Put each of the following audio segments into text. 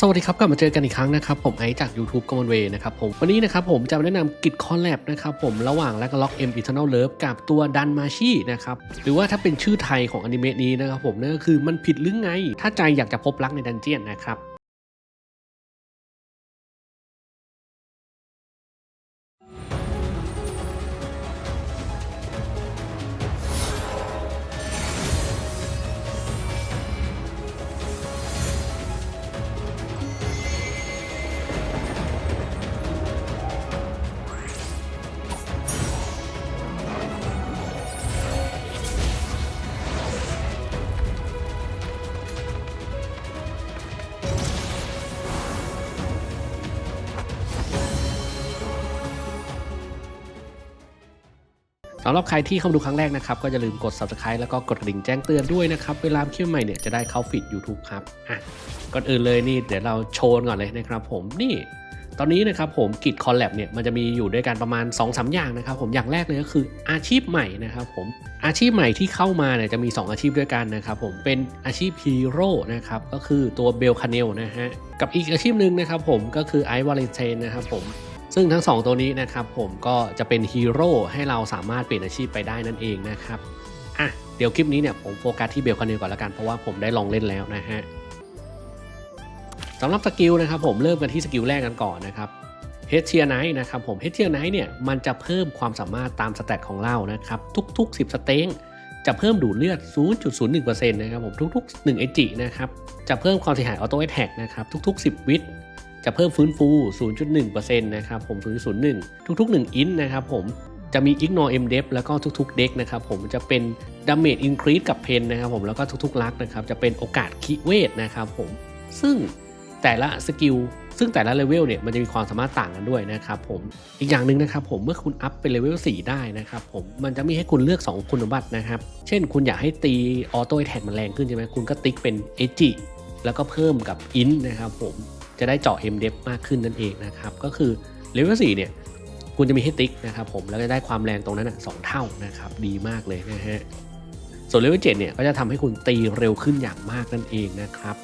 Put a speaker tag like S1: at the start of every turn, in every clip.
S1: สวัสดีครับกลับมาเจอกันอีกครั้งนะครับ ผมไอซ์จาก YouTube กมลเวนะครับผมวันนี้นะครับผมจะมาแนะนำกิจคอลแลบนะครับผมระหว่างแลกล็อก M Eternal Love กับตัวดันมาชีนะครับหรือว่าถ้าเป็นชื่อไทยของอนิเมะนี้นะครับผมนั่นก็คือมันผิดหรือไง ถ้าใจอยากจะพบรักในดันเจียนนะครับ สำหรับใครที่เข้ามาดูครั้งแรกนะครับ ก็อย่าลืมกด subscribe แล้วก็กดกระดิ่งแจ้งเตือนด้วยนะครับ เวลาคลิปใหม่เนี่ยจะได้เข้าฟีด YouTube ครับอะก่อนอื่นเลยนี่เดี๋ยวเราโชว์ก่อนเลยนะครับผมนี่ตอนนี้นะครับผมกิจคอลแลบเนี่ยมันจะมีอยู่ด้วยกันประมาณ2อสอย่างนะครับผมอย่างแรกเลยก็คืออาชีพใหม่นะครับผมอาชีพใหม่ที่เข้ามาเนี่ยจะมี 2 อาชีพด้วยกันนะครับผมเป็นอาชีพฮีโร่นะครับก็คือตัวเบลคาเนลนะฮะกับอีกอาชีพหนึ่งนะครับผมก็คือไอซ์วาเลนเทนนะครับผม ซึ่งทั้ง 2 ตัวนี้นะครับผมก็จะเป็นฮีโร่ให้เราสามารถเปลี่ยนอาชีพไปได้นั่นเองนะครับอะเดี๋ยวคลิปนี้เนี่ยผมโฟกัสที่เบลคอนเนลก่อนละกันเพราะว่าผมได้ลองเล่นแล้วนะฮะสำหรับสกิลนะครับผมเริ่มกันที่สกิลแรกกันก่อนนะครับเฮดเชียร์ไนท์นะครับผมเฮดเชียร์ไนท์เนี่ยมันจะเพิ่มความสามารถตามสแตทของเรานะครับทุก ๆ 10 สเต็งจะเพิ่มดูดเลือด 0.01%นะครับผมทุก ๆ1เอจินะครับจะเพิ่มความเสียหายออโต้แท็กนะครับทุก ๆ 10 วิต จะเพิ่มฟื้นฟู 0.1%นะครับผม0.01 ทุก ๆ 1 อินนะครับผมจะมี ignore m d e p แล้วก็ทุกๆ เด็กนะครับผมจะเป็น damage increase กับเพนนะครับผมแล้วก็ทุกๆลักนะครับจะเป็นโอกาสคิเวทนะครับผมซึ่งแต่ละสกิลซึ่งแต่ละเลเวลเนี่ยมันจะมีความสามารถต่างกันด้วยนะครับผมอีกอย่างหนึ่งนะครับผมเมื่อคุณอัพเป็นเลเวล4ได้นะครับผมมันจะมีให้คุณเลือก 2 คุณสมบัตินะครับ เช่นคุณอยากให้ตีออโต้แท็กมันแรงขึ้นใช่ไหมคุณก็ติ๊กเป็นเอจิแล้วก็เพิ่มกับอินนะครับผม จะได้เจาะ M d e p มากขึ้นนั่นเองนะครับ ก็คือเลเวล4เนี่ยคุณจะมีให้ติ๊กนะครับผมแล้วก็ได้ความแรงตรงนั้นอะสองเท่านะครับดีมากเลยนะฮะส่วนเลเวล7เนี่ยก็จะทำให้คุณตีเร็วขึ้นอย่างมากนั่นเองนะครับ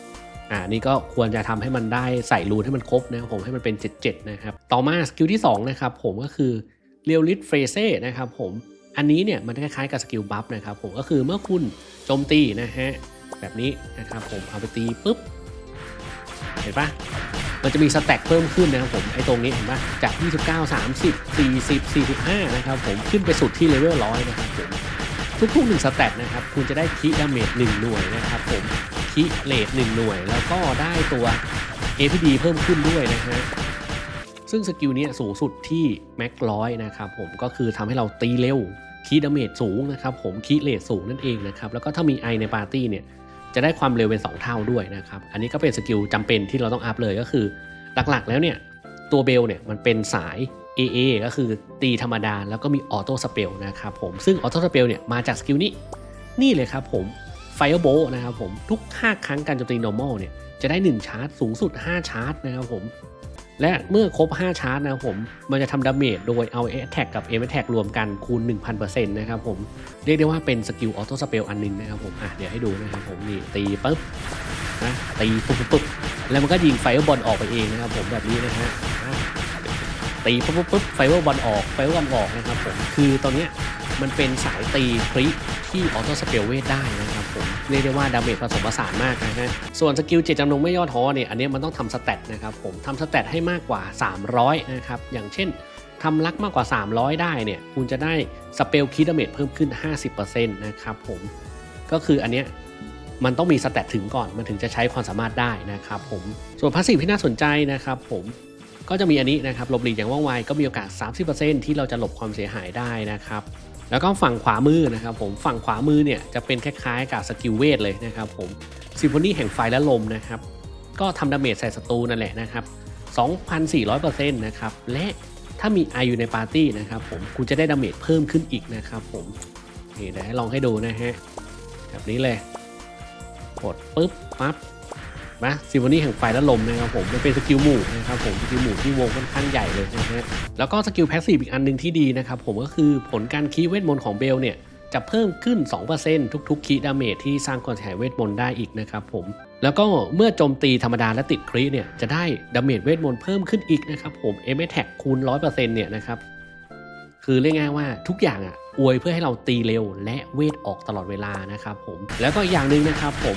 S1: อ่านี่ก็ควรจะทำให้มันได้ใส่รูนให้มันครบนะครับผมให้มันเป็น 77 นะครับ ต่อมาสกิลที่2นะครับผมก็คือเรียลลิทเฟเซ่นะครับผมอันนี้เนี่ยมันคล้ายๆกับสกิลบัฟนะครับผมก็คือเมื่อคุณโจมตีนะฮะแบบนี้นะครับผมเอาไปตีปุ๊บ เห็นปะมันจะมีสแต็กเพิ่มขึ้นนะครับผมไอ้ตรงนี้เห็นปะจาก 29 30 40 45 นะครับผมขึ้นไปสุดที่เลเวลร้อยนะครับผมทุกๆหนึ่งสแต็กนะครับคุณจะได้คีดาเมจหนึ่งหน่วยนะครับผมคีเลทหนึ่งหน่วย แล้วก็ได้ตัว APD เพิ่มขึ้นด้วยนะฮะซึ่งสกิลนี้สูงสุดที่แม็กร้อยนะครับผมก็คือทำให้เราตีเร็วคีดาเมจสูงนะครับผมคีเลทสูงนั่นเองนะครับแล้วก็ถ้ามีไอในปาร์ตี้เนี่ย จะได้ความเร็วเป็น 2 เท่าด้วยนะครับ อันนี้ก็เป็นสกิลจำเป็นที่เราต้องอัพเลยก็คือ หลักๆ แล้วเนี่ยตัวเบลเนี่ยมันเป็นสาย AA ก็คือตีธรรมดาแล้วก็มีออโต้สเปลนะครับผมซึ่งออโต้สเปลเนี่ยมาจากสกิลนี้นี่เลยครับผม Firebolt นะครับผมทุก 5 ครั้งการโจมตี normal เนี่ยจะได้ 1 ชาร์จสูงสุด 5 ชาร์จนะครับผม และเมื่อครบ 5 ชาร์จนะครับผม มันจะทำดาเมจโดยเอา Attack กับ Aim Attack รวมกันคูณ 1000%นะครับผม เรียกได้ว่าเป็นสกิลออโต้สเปลอันนึงนะครับผม อะ เดี๋ยวให้ดูนะครับผม นี่ ตีปุ๊บนะตีปุ๊บปุ๊บแล้วมันก็ยิงไฟบอลออกไปเองนะครับผมแบบนี้นะฮะตีปุ๊บปุ๊บไฟบอลออกไฟบอลออกนะครับผม คือตอนนี้มันเป็นสายตีคริที่ออโต้สเปลเวทได้นะครับ ผมเรียกได้ว่าดาเมจผสมผสานมากนะฮะส่วนสกิลเจตจำนงไม่ย่อท้อเนี่ยอันนี้มันต้องทำสแตทนะครับผมทำสแตทให้มากกว่า 300 นะครับ อย่างเช่นทำลักมากกว่า 300 ได้เนี่ยคุณจะได้สเปลคีดาเมจเพิ่มขึ้น 50%นะครับผมก็คืออันเนี้ยมันต้องมีสแตทถึงก่อนมันถึงจะใช้ความสามารถได้นะครับผมส่วนพาสซีฟที่น่าสนใจนะครับผมก็จะมีอันนี้นะครับหลบหลีกอย่างว่องไวก็มีโอกาส 30%ที่เราจะหลบความเสียหายได้นะครับ แล้วก็ฝั่งขวามือนะครับผมฝั่งขวามือเนี่ยจะเป็นคล้ายๆกับสกิลเวทเลยนะครับผมซิมโฟนีแห่งไฟและลมนะครับก็ทำดาเมจใส่ศัตรูนั่นแหละนะครับ 2,400%นะครับและถ้ามีไออยู่ในปาร์ตี้นะครับผมคุณจะได้ดาเมจเพิ่มขึ้นอีกนะครับผมนี่เดี๋ยวให้ลองให้ดูนะฮะแบบนี้เลยกดปุ๊บปั๊บ นะซิมโฟนีแห่งไฟและลมนะครับผมมันเป็นสกิลหมู่นะครับผมสกิลหมู่ที่วงค่อนข้างใหญ่เลยนะฮะแล้วก็สกิลแพสซีฟอีกอันหนึ่งที่ดีนะครับผมก็คือผลการคีเวทมนต์ของเบลเนี่ยจะเพิ่มขึ้น 2%ทุกๆ คีดาเมจที่สร้างความเสียหายเวทมนต์ได้อีกนะครับผม แล้วก็เมื่อโจมตีธรรมดาและติดครีเนี่ยจะได้ดาเมจเวทมนต์เพิ่มขึ้นอีกนะครับผม m อ t a c คูณ 100%เนี่ยนะครับ คือเรียกง่ายว่าทุกอย่างอะอวยเพื่อให้เราตีเร็วและเวทออกตลอดเวลานะครับผม แล้วก็อย่างหนึ่งนะครับผม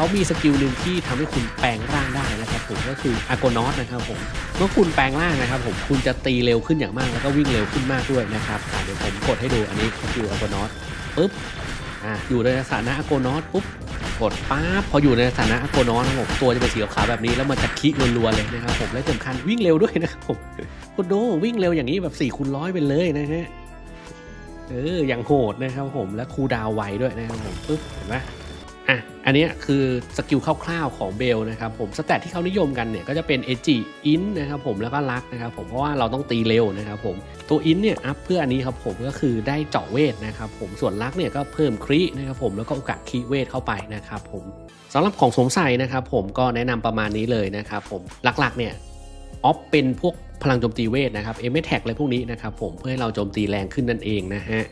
S1: เขามีสกิลหนึ่งที่ทำให้คุณแปลงร่างได้นะครับผมก็คืออากนอสนะครับผมเมื่อคุณแปลงร่างนะครับผมคุณจะตีเร็วขึ้นอย่างมากแล้วก็วิ่งเร็วขึ้นมากด้วยนะครับเดี๋ยวผมกดให้ดูอันนี้คืออากนอสปุ๊บอะอยู่ในสถานะอากนอสปุ๊บกดป๊าบพออยู่ในสถานะอากนอสนะครับผมตัวจะเป็นสีขาวแบบนี้แล้วมันจะคิรัวๆเลยนะครับผมและสำคัญวิ่งเร็วด้วยนะครับผมคุณโดวิ่งเร็วอย่างนี้แบบ4คูณร้อยไปเลยนะฮะเอออย่างโหดนะครับผมและคูดาวไวด้วยนะครับผมปุ๊บเห็นไหม อะอันนี้คือสกิลคร่าวๆของเบลนะครับผมสแตทที่เขานิยมกันเนี่ยก็จะเป็นเอจิอินนะครับผมแล้วก็ลักนะครับผมเพราะว่าเราต้องตีเร็วนะครับผมตัวอินเนี่ยอัพเพื่ออันนี้ครับผมก็คือได้เจาะเวทนะครับผมส่วนลักเนี่ยก็เพิ่มครีนะครับผมแล้วก็โอกาสคีเวทเข้าไปนะครับผมสำหรับของสมใส่นะครับผมก็แนะนำประมาณนี้เลยนะครับผมหลักๆเนี่ยออฟเป็นพวกพลังโจมตีเวทนะครับเอเมแท็กอะไรพวกนี้นะครับผมเพื่อให้เราโจมตีแรงขึ้นนั่นเองนะฮะ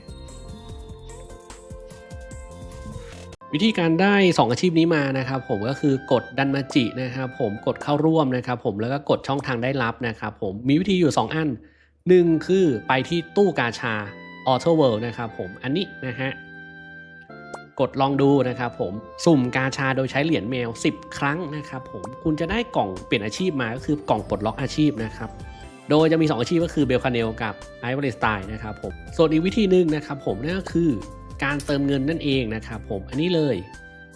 S1: วิธีการได้ 2 อาชีพนี้มานะครับ ผมก็คือกดดันมาจินะครับผมกดเข้าร่วมนะครับ ผมแล้วก็กดช่องทางได้รับนะครับ ผมมีวิธีอยู่ 2 อัน 1 คือไปที่ตู้กาชา Auto World นะครับผมอันนี้นะฮะกดลองดูนะครับผมสุ่มกาชาโดยใช้เหรียญแมว 10 ครั้งนะครับผมคุณจะได้กล่องเปลี่ยนอาชีพมาก็คือกล่องปลดล็อกอาชีพนะครับโดยจะมี 2 อาชีพก็คือเบลคาเนลกับไอวอลสไตน์นะครับผมส่วนอีกวิธีหนึ่งนะครับผมนั่นก็คือ การเติมเงินนั่นเองนะครับผมอันนี้เลย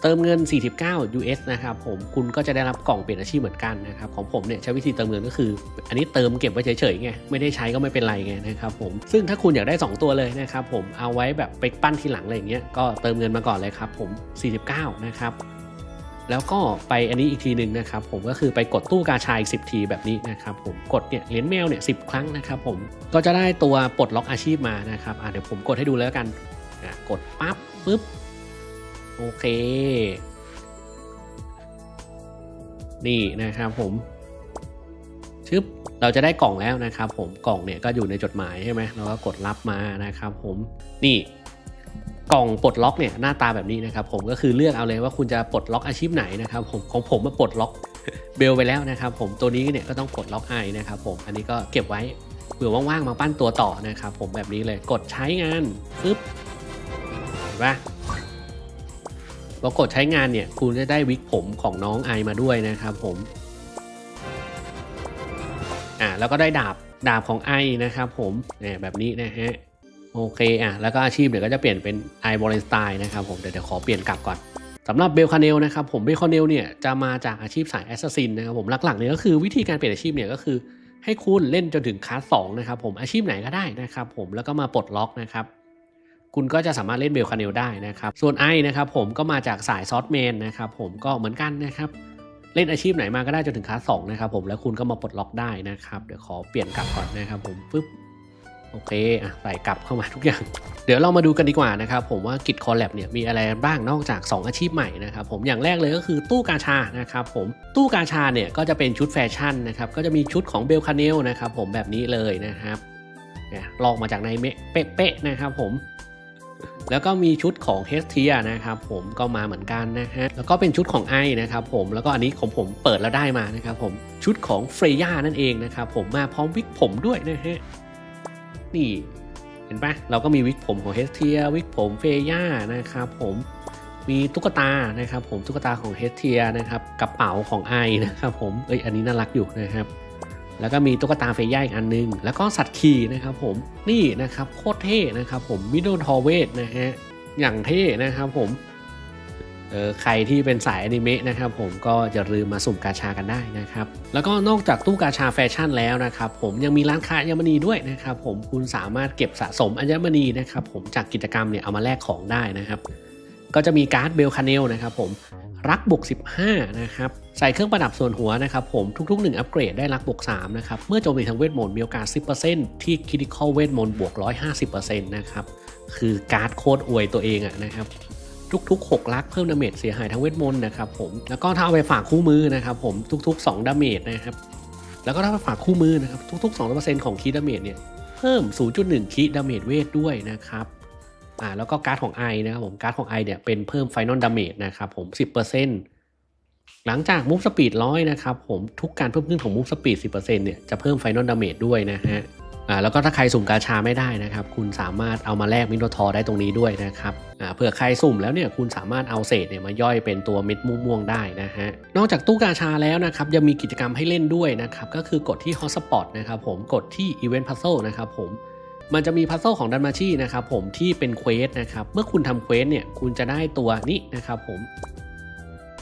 S1: เติมเงิน 49 US นะครับผม คุณก็จะได้รับกล่องเปลี่ยนอาชีพเหมือนกันนะครับ ของผมเนี่ยใช้วิธีเติมเงินก็คือ อันนี้เติมเก็บไว้เฉยๆไง ไม่ได้ใช้ก็ไม่เป็นไรไงนะครับผม ซึ่งถ้าคุณอยากได้ 2 ตัวเลยนะครับผม เอาไว้แบบไปปั้นทีหลังอะไรอย่างเงี้ย ก็เติมเงินมาก่อนเลยครับผม 49 นะครับ แล้วก็ไปอันนี้อีกทีหนึ่งนะครับผม ก็คือไปกดตู้กาชาอีก10ทีแบบนี้นะครับผม กดเนี่ยเหรียญแมวเนี่ยสิครั้งนะครับผม ก็จะได้ตัวปลดล็อกอาชีพมานะครับอะเดี๋ยวผมกดให้ดูแล้วกันะกดปั๊บปุ๊บโอเค นี่นะครับผมชึบเราจะได้กล่องแล้วนะครับ ผมกล่องเนี่ยก็อยู่ในจดหมายใช่ไหมเราก็กดรับมานะครับผมนี่กล่องปลดล็อกเนี่ยหน้าตาแบบนี้นะครับ ผมก็คือเลือกเอาเลยว่าคุณจะปลดล็อกอาชีพไหนนะครับผมของผมมาปลดล็อกเบลไปแล้วนะครับ ผมตัวนี้เนี่ยก็ต้องปลดล็อกไอนะครับ ผมอันนี้ก็เก็บไว้เผื่อว่างๆมาปั้นตัวต่อนะครับ ผมแบบนี้เลยกดใช้งานปึ๊บ ห็นปะพอกดใช้งานเนี่ย คุณจะได้วิกผมของน้องไอมาด้วยนะครับผม อ่าแล้วก็ได้ดาบดาบของไอนะครับผมเนี่ยแบบนี้นะฮะโอเคอะแล้วก็อาชีพเนี่ยวก็จะเปลี่ยนเป็นไอบอลสไตล์นะครับผมเดี๋ยวเดี๋ยวขอเปลี่ยนกลับก่อนสำหรับเบลคาเนลนะครับผมเบลคาเนลเนี่ยจะมาจากอาชีพสายแอสซัสซินนะครับผมหลักๆเนี่ยก็คือวิธีการเปลี่ยนอาชีพเนี่ยก็คือให้คุณเล่นจนถึงคลาสสองนะครับผมอาชีพไหนก็ได้นะครับผมแล้วก็มาปลดล็อกนะครับ คุณก็จะสามารถเล่นเบลคาเนลได้นะครับ ส่วนไอนะครับผมก็มาจากสายซอสแมนนะครับผมก็เหมือนกันนะครับ เล่นอาชีพไหนมาก็ได้จนถึงคลาสสองนะครับผมแล้วคุณก็มาปลดล็อกได้นะครับเดี๋ยวขอเปลี่ยนกลับก่อนนะครับผมปึ๊บโอเคอะใส่กลับเข้ามาทุกอย่าง เดี๋ยวเรามาดูกันดีกว่านะครับผมว่ากิจคอลแลบเนี่ยมีอะไรบ้างนอกจาก 2 อาชีพใหม่นะครับผมอย่างแรกเลยก็คือตู้กาชานะครับผมตู้กาชาเนี่ยก็จะเป็นชุดแฟชั่นนะครับก็จะมีชุดของเบลคาเนลนะครับผมแบบนี้เลยนะครับเนี่ยลอกมาจากในเมะเป๊ะๆนะครับผม แล้วก็มีชุดของเฮสเทียนะครับผมก็มาเหมือนกันนะฮะแล้วก็เป็นชุดของไอนะครับผมแล้วก็อันนี้ของผมเปิดแล้วได้มานะครับผมชุดของเฟรย่านั่นเองนะครับผมมาพร้อมวิกผมด้วยนะฮะนี่เห็นปะเราก็มีวิกผมของเฮสเทียวิกผมเฟย่านะครับผมมีตุ๊กตานะครับผมตุ๊กตาของเฮสเทียนะครับกระเป๋าของไอนะครับผมเอ้ยอันนี้น่ารักอยู่นะครับ แล้วก็มีตุ๊กตาเฟย่าอีกอันนึง แล้วก็สัตว์ขี่นะครับผมนี่นะครับโคตรเท่นะครับผมมิโดทอเวทนะฮะอย่างเท่นะครับผมเออใครที่เป็นสายอนิเมะนะครับผมก็อย่าลืมมาสุ่มกาชากันได้นะครับ แล้วก็นอกจากตู้กาชาแฟชั่นแล้วนะครับผมยังมีร้านค้าอัญมณีด้วยนะครับผมคุณสามารถเก็บสะสมอัญมณีนะครับผมจากกิจกรรมเนี่ยเอามาแลกของได้นะครับ ก็จะมีการ์ดเบลคาเนลนะครับผม รักบวก 15 นะครับ ใส่เครื่องประดับส่วนหัวนะครับผมทุกๆ 1 อัปเกรดได้รักบวก 3 นะครับ เมื่อโจมตีทางเวทมนต์มีโอกาส 10%ที่คิดิคอลเวทมนต์บวก 150%นะครับ คือการ์ดโคตรอวยตัวเองอะนะครับทุกๆ 6 ลักเพิ่มดาเมจเสียหายทางเวทมนต์นะครับผมแล้วก็ถ้าเอาไปฝากคู่มือนะครับผมทุกๆ 2 ดาเมจนะครับแล้วก็ถ้าไปฝากคู่มือนะครับทุกๆ2%ของคีดาเมจเนี่ยเพิ่ม 0.1คีดาเมจเวทด้วยนะครับ อ่าแล้วก็การ์ดของไอนะครับผมการ์ดของไอเนี่ยเป็นเพิ่มไฟนอลดาเมจนะครับผม 10%หลังจากมูฟสปีดร้อยนะครับผมทุกการเพิ่มขึ้นของมูฟสปีด10%เนี่ยจะเพิ่มไฟนอลดาเมจด้วยนะฮะอ่าแล้วก็ถ้าใครสุ่มกาชาไม่ได้นะครับ คุณสามารถเอามาแลกมิโนทอร์ได้ตรงนี้ด้วยนะครับอ่าเผื่อใครสุ่มแล้วเนี่ยคุณสามารถเอาเศษเนี่ยมาย่อยเป็นตัวเม็ดม่วงๆได้นะฮะนอกจากตู้กาชาแล้วนะครับยังมีกิจกรรมให้เล่นด้วยนะครับก็คือกดที่ Hotspot นะครับผมกดที่ Event Puzzle นะครับผม มันจะมีพัซเซิลของดันมาชีนะครับผมที่เป็นเควสนะครับ เมื่อคุณทำเควสเนี่ยคุณจะได้ตัวนี้นะครับผม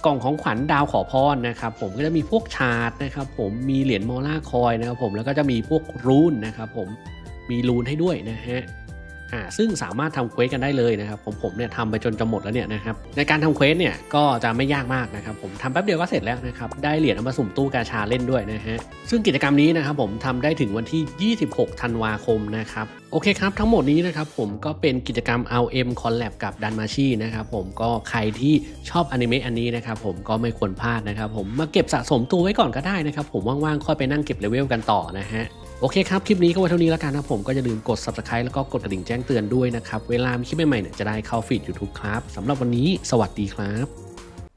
S1: กล่องของขวัญดาวขอพรนะครับผมก็จะมีพวกชาร์ตนะครับผมมีเหรียญมอล่าคอยนะครับผมแล้วก็จะมีพวกรูนนะครับผมมีรูนให้ด้วยนะฮะ อ่าซึ่งสามารถทำเควสกันได้เลยนะครับผมผมเนี่ยทำไปจนจะหมดแล้วเนี่ยนะครับในการทำเควสเนี่ยก็จะไม่ยากมากนะครับผมทำแป๊บเดียวก็เสร็จแล้วนะครับได้เหรียญเอามาสุ่มตู้กาชาเล่นด้วยนะฮะซึ่งกิจกรรมนี้นะครับผมทำได้ถึงวันที่ 26 ธันวาคมนะครับโอเคครับ ทั้งหมดนี้นะครับผมก็เป็นกิจกรรม LM Collab กับดันมาชีนะครับผมก็ใครที่ชอบอนิเมะอันนี้นะครับผมก็ไม่ควรพลาดนะครับผมมาเก็บสะสมตัวไว้ก่อนก็ได้นะครับผมว่างๆค่อยไปนั่งเก็บเลเวลกันต่อนะฮะ โอเคครับ คลิปนี้ก็ไว้เท่านี้แล้วกันนะผมก็อย่าลืมกด subscribe แล้วก็กดกระดิ่งแจ้งเตือนด้วยนะครับ เวลามีคลิปใหม่ๆเนี่ยจะได้เข้าฟีด YouTube ครับสำหรับวันนี้ สวัสดีครับ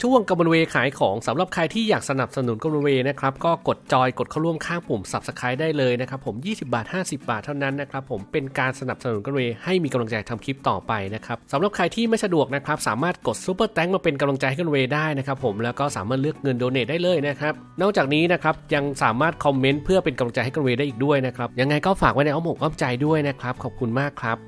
S1: ช่วงกำมลเวขายของสำหรับใครที่อยากสนับสนุนกำมลเวนะครับก็กดจอยกดเข้าร่วมข้างปุ่ม Subscribe ได้เลยนะครับผม 20 บาท 50 บาทเท่านั้นนะครับผมเป็นการสนับสนุนกำมลเวให้มีกำลังใจทำคลิปต่อไปนะครับสำหรับใครที่ไม่สะดวกนะครับสามารถกดซูเปอร์แตงมาเป็นกำลังใจให้กำมลเวได้นะครับผมแล้วก็สามารถเลือกเงินโดเนทได้เลยนะครับนอกจากนี้นะครับยังสามารถคอมเมนต์เพื่อเป็นกำลังใจให้กำมลเวได้อีกด้วยนะครับยังไงก็ฝากไว้ในอ้อมอกอ้อมใจด้วยนะครับขอบคุณมากครับ